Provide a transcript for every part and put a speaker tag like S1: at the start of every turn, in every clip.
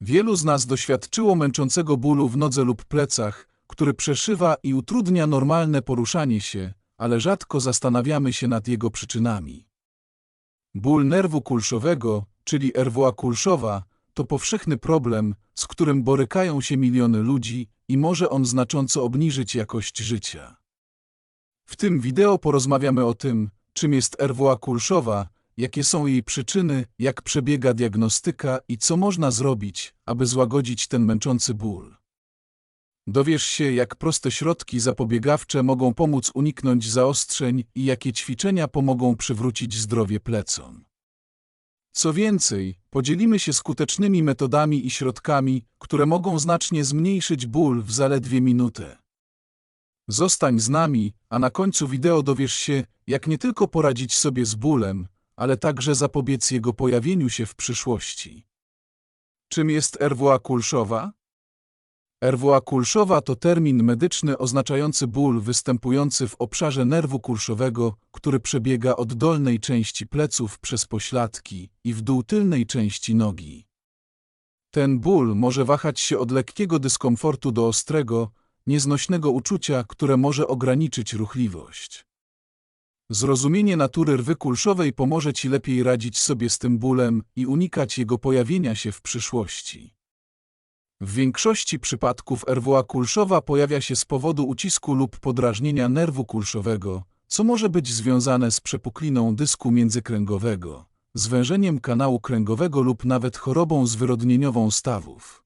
S1: Wielu z nas doświadczyło męczącego bólu w nodze lub plecach, który przeszywa i utrudnia normalne poruszanie się, ale rzadko zastanawiamy się nad jego przyczynami. Ból nerwu kulszowego, czyli erwoa kulszowa, to powszechny problem, z którym borykają się miliony ludzi i może on znacząco obniżyć jakość życia. W tym wideo porozmawiamy o tym, czym jest erwoa kulszowa, jakie są jej przyczyny, jak przebiega diagnostyka i co można zrobić, aby złagodzić ten męczący ból. Dowiesz się, jak proste środki zapobiegawcze mogą pomóc uniknąć zaostrzeń i jakie ćwiczenia pomogą przywrócić zdrowie plecom. Co więcej, podzielimy się skutecznymi metodami i środkami, które mogą znacznie zmniejszyć ból w zaledwie minutę. Zostań z nami, a na końcu wideo dowiesz się, jak nie tylko poradzić sobie z bólem, ale także zapobiec jego pojawieniu się w przyszłości. Czym jest erwoa kulszowa? Erwoa kulszowa to termin medyczny oznaczający ból występujący w obszarze nerwu kulszowego, który przebiega od dolnej części pleców przez pośladki i w dół tylnej części nogi. Ten ból może wahać się od lekkiego dyskomfortu do ostrego, nieznośnego uczucia, które może ograniczyć ruchliwość. Zrozumienie natury rwy kulszowej pomoże Ci lepiej radzić sobie z tym bólem i unikać jego pojawienia się w przyszłości. W większości przypadków erwoa kulszowa pojawia się z powodu ucisku lub podrażnienia nerwu kulszowego, co może być związane z przepukliną dysku międzykręgowego, zwężeniem kanału kręgowego lub nawet chorobą zwyrodnieniową stawów.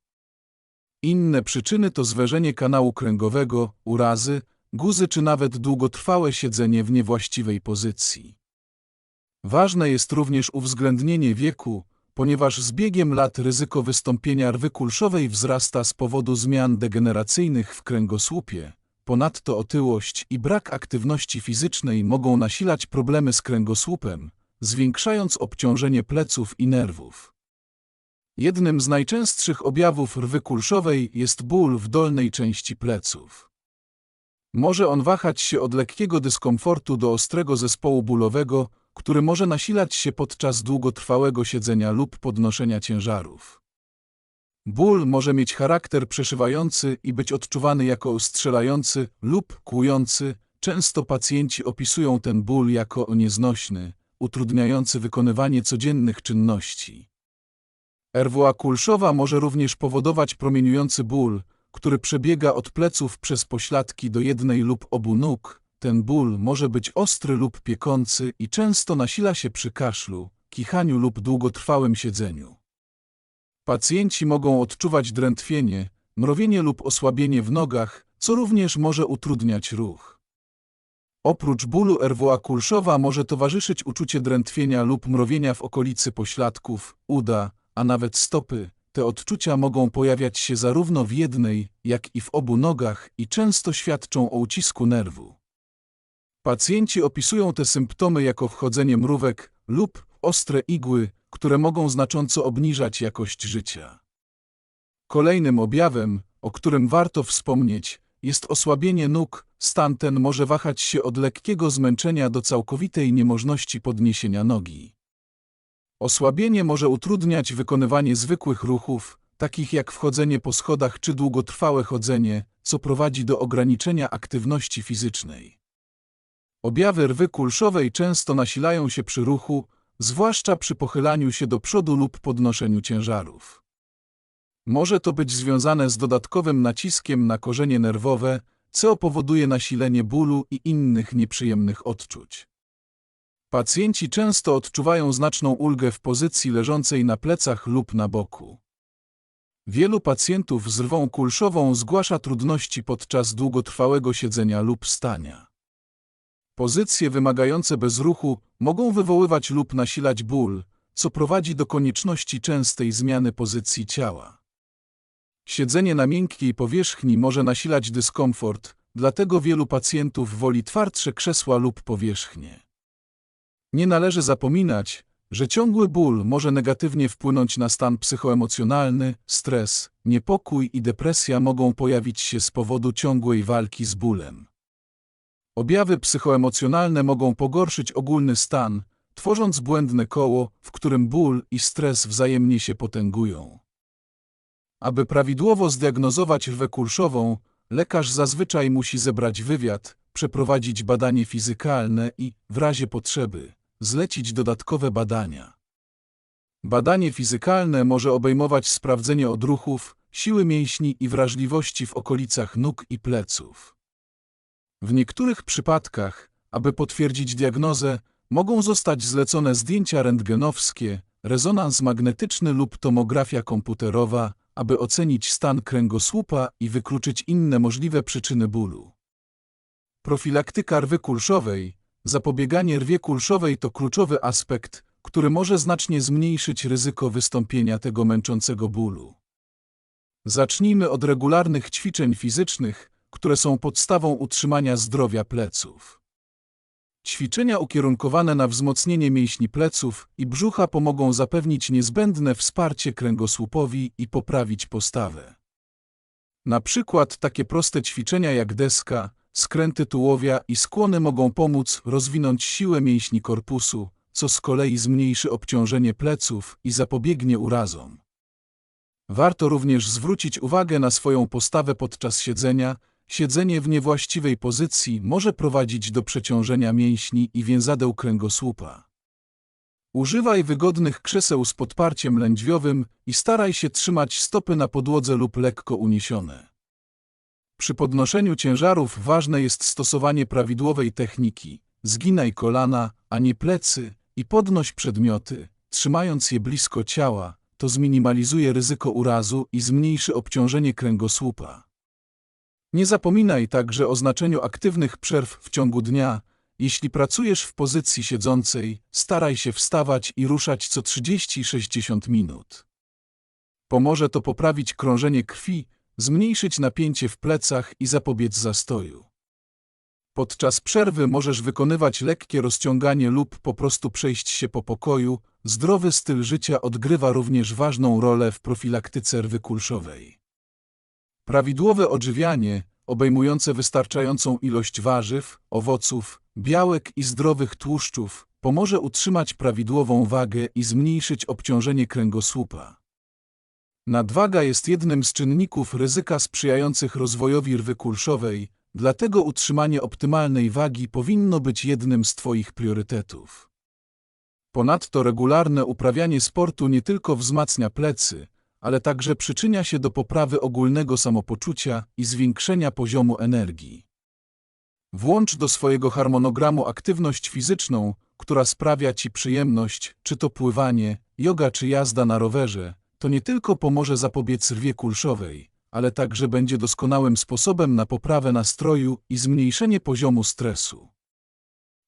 S1: Inne przyczyny to zwężenie kanału kręgowego, urazy, guzy czy nawet długotrwałe siedzenie w niewłaściwej pozycji. Ważne jest również uwzględnienie wieku, ponieważ z biegiem lat ryzyko wystąpienia rwy kulszowej wzrasta z powodu zmian degeneracyjnych w kręgosłupie. Ponadto otyłość i brak aktywności fizycznej mogą nasilać problemy z kręgosłupem, zwiększając obciążenie pleców i nerwów. Jednym z najczęstszych objawów rwy kulszowej jest ból w dolnej części pleców. Może on wahać się od lekkiego dyskomfortu do ostrego zespołu bólowego, który może nasilać się podczas długotrwałego siedzenia lub podnoszenia ciężarów. Ból może mieć charakter przeszywający i być odczuwany jako strzelający lub kłujący. Często pacjenci opisują ten ból jako nieznośny, utrudniający wykonywanie codziennych czynności. Erwoa kulszowa może również powodować promieniujący ból, który przebiega od pleców przez pośladki do jednej lub obu nóg, ten ból może być ostry lub piekący i często nasila się przy kaszlu, kichaniu lub długotrwałym siedzeniu. Pacjenci mogą odczuwać drętwienie, mrowienie lub osłabienie w nogach, co również może utrudniać ruch. Oprócz bólu erwoa kulszowa może towarzyszyć uczucie drętwienia lub mrowienia w okolicy pośladków, uda, a nawet stopy, te odczucia mogą pojawiać się zarówno w jednej, jak i w obu nogach i często świadczą o ucisku nerwu. Pacjenci opisują te symptomy jako wchodzenie mrówek lub ostre igły, które mogą znacząco obniżać jakość życia. Kolejnym objawem, o którym warto wspomnieć, jest osłabienie nóg. Stan ten może wahać się od lekkiego zmęczenia do całkowitej niemożności podniesienia nogi. Osłabienie może utrudniać wykonywanie zwykłych ruchów, takich jak wchodzenie po schodach czy długotrwałe chodzenie, co prowadzi do ograniczenia aktywności fizycznej. Objawy rwy kulszowej często nasilają się przy ruchu, zwłaszcza przy pochylaniu się do przodu lub podnoszeniu ciężarów. Może to być związane z dodatkowym naciskiem na korzenie nerwowe, co powoduje nasilenie bólu i innych nieprzyjemnych odczuć. Pacjenci często odczuwają znaczną ulgę w pozycji leżącej na plecach lub na boku. Wielu pacjentów z rwą kulszową zgłasza trudności podczas długotrwałego siedzenia lub stania. Pozycje wymagające bezruchu mogą wywoływać lub nasilać ból, co prowadzi do konieczności częstej zmiany pozycji ciała. Siedzenie na miękkiej powierzchni może nasilać dyskomfort, dlatego wielu pacjentów woli twardsze krzesła lub powierzchnie. Nie należy zapominać, że ciągły ból może negatywnie wpłynąć na stan psychoemocjonalny, stres, niepokój i depresja mogą pojawić się z powodu ciągłej walki z bólem. Objawy psychoemocjonalne mogą pogorszyć ogólny stan, tworząc błędne koło, w którym ból i stres wzajemnie się potęgują. Aby prawidłowo zdiagnozować rwę kulszową, lekarz zazwyczaj musi zebrać wywiad, przeprowadzić badanie fizykalne i, w razie potrzeby, zlecić dodatkowe badania. Badanie fizykalne może obejmować sprawdzenie odruchów, siły mięśni i wrażliwości w okolicach nóg i pleców. W niektórych przypadkach, aby potwierdzić diagnozę, mogą zostać zlecone zdjęcia rentgenowskie, rezonans magnetyczny lub tomografia komputerowa, aby ocenić stan kręgosłupa i wykluczyć inne możliwe przyczyny bólu. Profilaktyka rwy kulszowej, zapobieganie rwie kulszowej to kluczowy aspekt, który może znacznie zmniejszyć ryzyko wystąpienia tego męczącego bólu. Zacznijmy od regularnych ćwiczeń fizycznych, które są podstawą utrzymania zdrowia pleców. Ćwiczenia ukierunkowane na wzmocnienie mięśni pleców i brzucha pomogą zapewnić niezbędne wsparcie kręgosłupowi i poprawić postawę. Na przykład takie proste ćwiczenia jak deska, skręty tułowia i skłony mogą pomóc rozwinąć siłę mięśni korpusu, co z kolei zmniejszy obciążenie pleców i zapobiegnie urazom. Warto również zwrócić uwagę na swoją postawę podczas siedzenia. Siedzenie w niewłaściwej pozycji może prowadzić do przeciążenia mięśni i więzadeł kręgosłupa. Używaj wygodnych krzeseł z podparciem lędźwiowym i staraj się trzymać stopy na podłodze lub lekko uniesione. Przy podnoszeniu ciężarów ważne jest stosowanie prawidłowej techniki. Zginaj kolana, a nie plecy i podnoś przedmioty, trzymając je blisko ciała, to zminimalizuje ryzyko urazu i zmniejszy obciążenie kręgosłupa. Nie zapominaj także o znaczeniu aktywnych przerw w ciągu dnia. Jeśli pracujesz w pozycji siedzącej, staraj się wstawać i ruszać co 30-60 minut. Pomoże to poprawić krążenie krwi, zmniejszyć napięcie w plecach i zapobiec zastoju. Podczas przerwy możesz wykonywać lekkie rozciąganie lub po prostu przejść się po pokoju. Zdrowy styl życia odgrywa również ważną rolę w profilaktyce rwy kulszowej. Prawidłowe odżywianie, obejmujące wystarczającą ilość warzyw, owoców, białek i zdrowych tłuszczów, pomoże utrzymać prawidłową wagę i zmniejszyć obciążenie kręgosłupa. Nadwaga jest jednym z czynników ryzyka sprzyjających rozwojowi rwy kulszowej, dlatego utrzymanie optymalnej wagi powinno być jednym z Twoich priorytetów. Ponadto regularne uprawianie sportu nie tylko wzmacnia plecy, ale także przyczynia się do poprawy ogólnego samopoczucia i zwiększenia poziomu energii. Włącz do swojego harmonogramu aktywność fizyczną, która sprawia Ci przyjemność, czy to pływanie, yoga czy jazda na rowerze, to nie tylko pomoże zapobiec rwie kulszowej, ale także będzie doskonałym sposobem na poprawę nastroju i zmniejszenie poziomu stresu.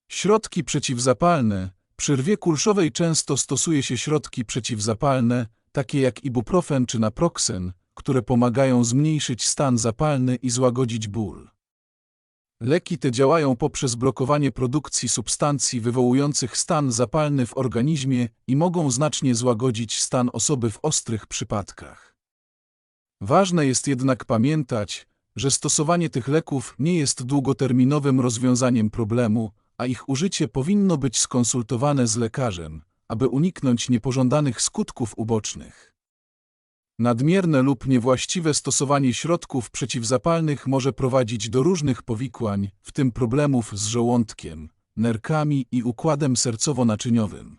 S1: Środki przeciwzapalne. Przy rwie kulszowej często stosuje się środki przeciwzapalne, takie jak ibuprofen czy naproxen, które pomagają zmniejszyć stan zapalny i złagodzić ból. Leki te działają poprzez blokowanie produkcji substancji wywołujących stan zapalny w organizmie i mogą znacznie złagodzić stan osoby w ostrych przypadkach. Ważne jest jednak pamiętać, że stosowanie tych leków nie jest długoterminowym rozwiązaniem problemu, a ich użycie powinno być skonsultowane z lekarzem, aby uniknąć niepożądanych skutków ubocznych. Nadmierne lub niewłaściwe stosowanie środków przeciwzapalnych może prowadzić do różnych powikłań, w tym problemów z żołądkiem, nerkami i układem sercowo-naczyniowym.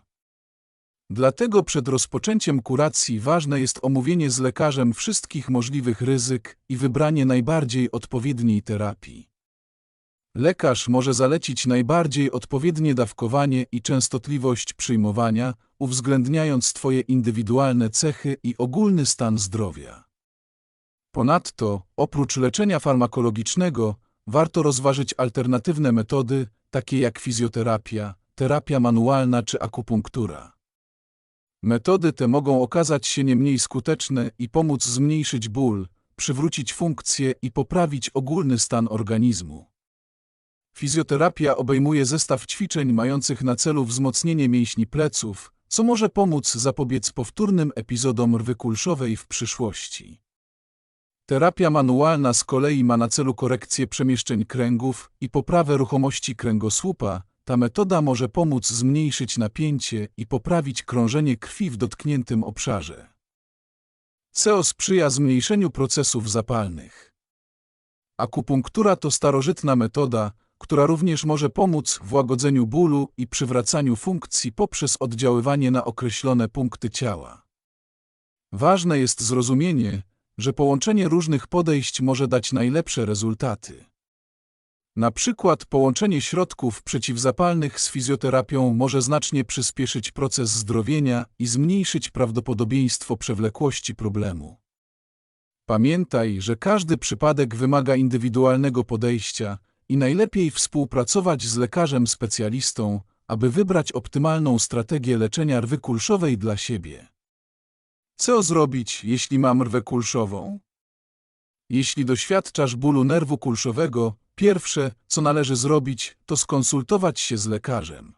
S1: Dlatego przed rozpoczęciem kuracji ważne jest omówienie z lekarzem wszystkich możliwych ryzyk i wybranie najbardziej odpowiedniej terapii. Lekarz może zalecić najbardziej odpowiednie dawkowanie i częstotliwość przyjmowania, uwzględniając Twoje indywidualne cechy i ogólny stan zdrowia. Ponadto, oprócz leczenia farmakologicznego, warto rozważyć alternatywne metody, takie jak fizjoterapia, terapia manualna czy akupunktura. Metody te mogą okazać się nie mniej skuteczne i pomóc zmniejszyć ból, przywrócić funkcję i poprawić ogólny stan organizmu. Fizjoterapia obejmuje zestaw ćwiczeń mających na celu wzmocnienie mięśni pleców, co może pomóc zapobiec powtórnym epizodom rwy kulszowej w przyszłości. Terapia manualna z kolei ma na celu korekcję przemieszczeń kręgów i poprawę ruchomości kręgosłupa. Ta metoda może pomóc zmniejszyć napięcie i poprawić krążenie krwi w dotkniętym obszarze. CO sprzyja zmniejszeniu procesów zapalnych. Akupunktura to starożytna metoda, która również może pomóc w łagodzeniu bólu i przywracaniu funkcji poprzez oddziaływanie na określone punkty ciała. Ważne jest zrozumienie, że połączenie różnych podejść może dać najlepsze rezultaty. Na przykład połączenie środków przeciwzapalnych z fizjoterapią może znacznie przyspieszyć proces zdrowienia i zmniejszyć prawdopodobieństwo przewlekłości problemu. Pamiętaj, że każdy przypadek wymaga indywidualnego podejścia i najlepiej współpracować z lekarzem specjalistą, aby wybrać optymalną strategię leczenia rwy kulszowej dla siebie. Co zrobić, jeśli mam rwę kulszową? Jeśli doświadczasz bólu nerwu kulszowego, pierwsze, co należy zrobić, to skonsultować się z lekarzem.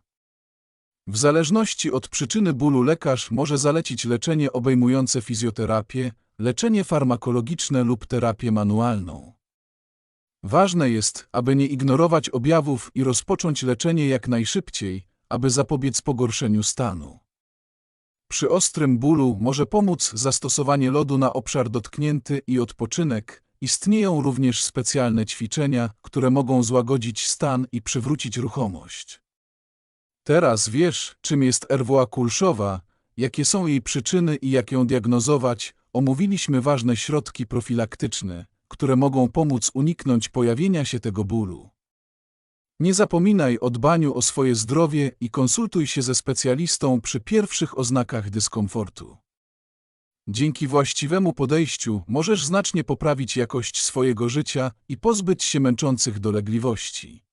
S1: W zależności od przyczyny bólu lekarz może zalecić leczenie obejmujące fizjoterapię, leczenie farmakologiczne lub terapię manualną. Ważne jest, aby nie ignorować objawów i rozpocząć leczenie jak najszybciej, aby zapobiec pogorszeniu stanu. Przy ostrym bólu może pomóc zastosowanie lodu na obszar dotknięty i odpoczynek. Istnieją również specjalne ćwiczenia, które mogą złagodzić stan i przywrócić ruchomość. Teraz wiesz, czym jest RWA kulszowa, jakie są jej przyczyny i jak ją diagnozować, omówiliśmy ważne środki profilaktyczne, które mogą pomóc uniknąć pojawienia się tego bólu. Nie zapominaj o dbaniu o swoje zdrowie i konsultuj się ze specjalistą przy pierwszych oznakach dyskomfortu. Dzięki właściwemu podejściu możesz znacznie poprawić jakość swojego życia i pozbyć się męczących dolegliwości.